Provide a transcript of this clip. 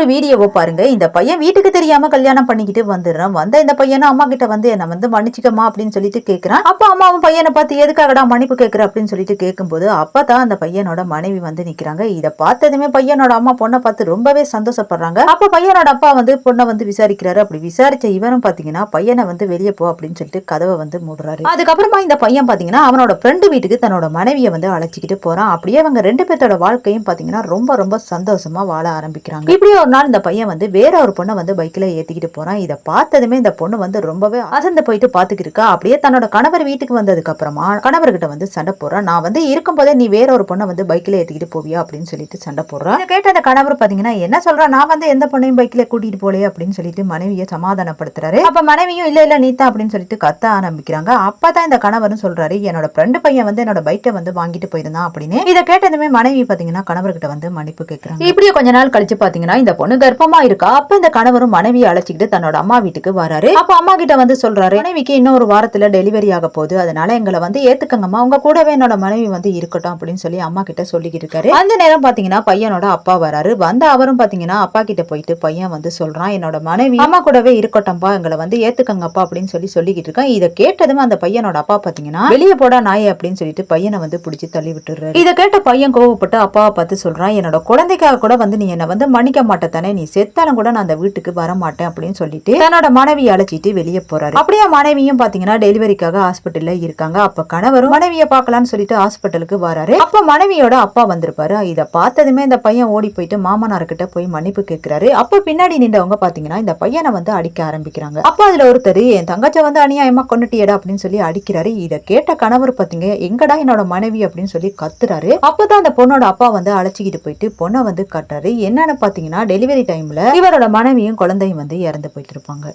ஒரு வீடியோவை பாருங்க. இந்த பையன் வீட்டுக்கு தெரியாம கல்யாணம் பண்ணிக்கிட்டு வந்துடுறான். வந்த இந்த பையனை அம்மா கிட்ட வந்து என்ன வந்து மன்னிச்சுக்கமா அப்படின்னு சொல்லிட்டு கேட்கிறான் அப்ப அம்மாவும் பையனை பார்த்து எதுக்காகடா மன்னிப்பு கேட்கற அப்படின்னு சொல்லிட்டு கேட்கும்போது அப்பதான் அந்த பையனோட மனைவி வந்து நிக்கிறாங்க. இதை பார்த்ததுமே பையனோட அம்மா பொண்ணை பார்த்து ரொம்பவே சந்தோஷப்படுறாங்க. அப்ப பையனோட அப்பா வந்து பொண்ணை வந்து விசாரிக்கிறாரு. அப்படி விசாரிச்ச இவரும் பாத்தீங்கன்னா பையனை வந்து வெளியே போ அப்படின்னு சொல்லிட்டு கதவை வந்து மூடுறாரு. அதுக்கப்புறமா இந்த பையன் பாத்தீங்கன்னா அவனோட ஃப்ரெண்டு வீட்டுக்கு தன்னோட மனைவியை வந்து அழைச்சிக்கிட்டு போறான். அப்படியே அவங்க ரெண்டு பேர்த்தோட வாழ்க்கையும் பாத்தீங்கன்னா ரொம்ப ரொம்ப சந்தோஷமா வாழ ஆரம்பிக்கிறாங்க. இப்படி ஒரு நாள் இந்த பையன் வந்து வேற ஒரு பொண்ணை வந்து பைக்ல ஏற்றிக்கிட்டு போறான். இதை பார்த்ததுமே இந்த பொண்ணு வந்து ரொம்பவே அசந்து போயிட்டு பார்த்துக்கிருக்கா. அப்படியே தன்னோட கணவர் வீட்டுக்கு வந்ததுக்கு அப்புறமா கணவர்கிட்ட வந்து சண்டை போடுறான். நான் வந்து இருக்கும்போதே நீ வேற ஒரு பொண்ணை வந்து பைக்ல ஏற்றிக்கிட்டு போவியா? அப்படின்னு சொல்லிட்டு சண்டை போடுறான். கேட்ட அந்த கணவர் பாத்தீங்கன்னா என்ன சொல்கிறான் நான் வந்து எந்த பொண்ணையும் பைக்ல கூட்டிட்டு போலே அப்படின்னு சொல்லிட்டு மனைவியை சமாதானப்படுத்துறாரு. அப்ப மனைவியும் இல்ல இல்ல நீத்தா அப்படின்னு சொல்லிட்டு கத்த ஆரம்பிக்கிறாங்க. அப்பதான் இந்த கணவரும் சொல்கிறாரு என்னோட ஃப்ரெண்டு பையன் வந்து என்னோட பைக்கை வந்து வாங்கிட்டு போயிருந்தான் அப்படின்னு. இதை கேட்டதுமே மனைவி பாத்தீங்கன்னா கணவர்கிட்ட வந்து மன்னிப்பு கேட்குறாங்க இப்படியே கொஞ்ச நாள் கழிச்சு பாத்தீங்கன்னா இந்த பொண்ணு கர்ப்பமா இருக்கா? அப்ப இந்த கணவரும் மனைவியை அழைச்சிக்கிட்டு தன்னோட அம்மா வீட்டுக்கு வராரு. அப்ப அம்மா கிட்ட வந்து சொல்றாரு மனைவிக்கு இன்னொரு வாரத்துல டெலிவரி ஆக போகுது. அதனால எங்களை வந்து ஏத்துக்கங்கம்மா. உங்க கூடவே என்னோட மனைவி வந்து இருக்கட்டும் அப்படின்னு சொல்லி அம்மா கிட்ட சொல்லிக்கிட்டு இருக்காரு. அந்த நேரம் பாத்தீங்கன்னா பையனோட அப்பா வராரு. வந்த அவரும் பாத்தீங்கன்னா அப்பா கிட்ட போயிட்டு பையன் வந்து சொல்றான் என்னோட மனைவி அம்மா கூடவே இருக்கட்டும்பா. எங்களை வந்து ஏத்துக்கங்கப்பா அப்படின்னு சொல்லி சொல்லிக்கிட்டு இருக்கான். இதை கேட்டதும் அந்த பையனோட அப்பா பாத்தீங்கன்னா வெளியே போடா நாயே அப்படின்னு சொல்லிட்டு பையனை வந்து பிடிச்சி தள்ளி விட்டுறாரு இதை கேட்ட பையன் கோவப்பட்டு அப்பாவை பார்த்து சொல்றான் என்னோட குழந்தைக்காக கூட வந்து நீ என்ன வந்து மன்னிக்க மாட்டேத்தானே நீ செத்தாலும் கூட நான் அந்த வீட்டுக்கு வர மாட்டேன் அப்படின்னு சொல்லிட்டு தன்னோட மனைவி அழைச்சிட்டு வெளியே போறாரு. அப்படியே மனைவியும் பாத்தீங்கன்னா டெலிவரிக்காக ஹாஸ்பிட்டல்ல இருக்காங்க. அப்ப கணவரும் மனைவியை பார்க்கலாம்னு சொல்லிட்டு ஹாஸ்பிட்டலுக்கு வராரு. அப்ப மனைவியோட அப்பா வந்திருப்பாரு. இதை பார்த்ததுமே இந்த பையன் ஓடி போயிட்டு மாமனார் கிட்ட போய் மன்னிப்பு கேட்கிறாரு அப்ப பின்னாடி நின்றவங்க பாத்தீங்கன்னா இந்த பையனை வந்து அடிக்க ஆரம்பிக்கிறாங்க. அப்ப அதுல ஒருத்தர் என் தங்கச்சை வந்து அநியாயமா கொண்டுட்டியடா அப்படின்னு சொல்லி அடிக்கிறாரு. இதை கேட்ட கணவர் பாத்தீங்க எங்கடா என்னோட மனைவி? அப்படின்னு சொல்லி கத்துறாரு. அப்பதான் அந்த பொண்ணோட அப்பா வந்து அழைச்சிக்கிட்டு போயிட்டு பொண்ணை வந்து கட்டுறாரு. என்னன்னு பாத்தீங்கன்னா டெலிவரி டைம்ல இவரோட மனைவியும் குழந்தையும் வந்து இறந்து போயிட்டு இருப்பாங்க.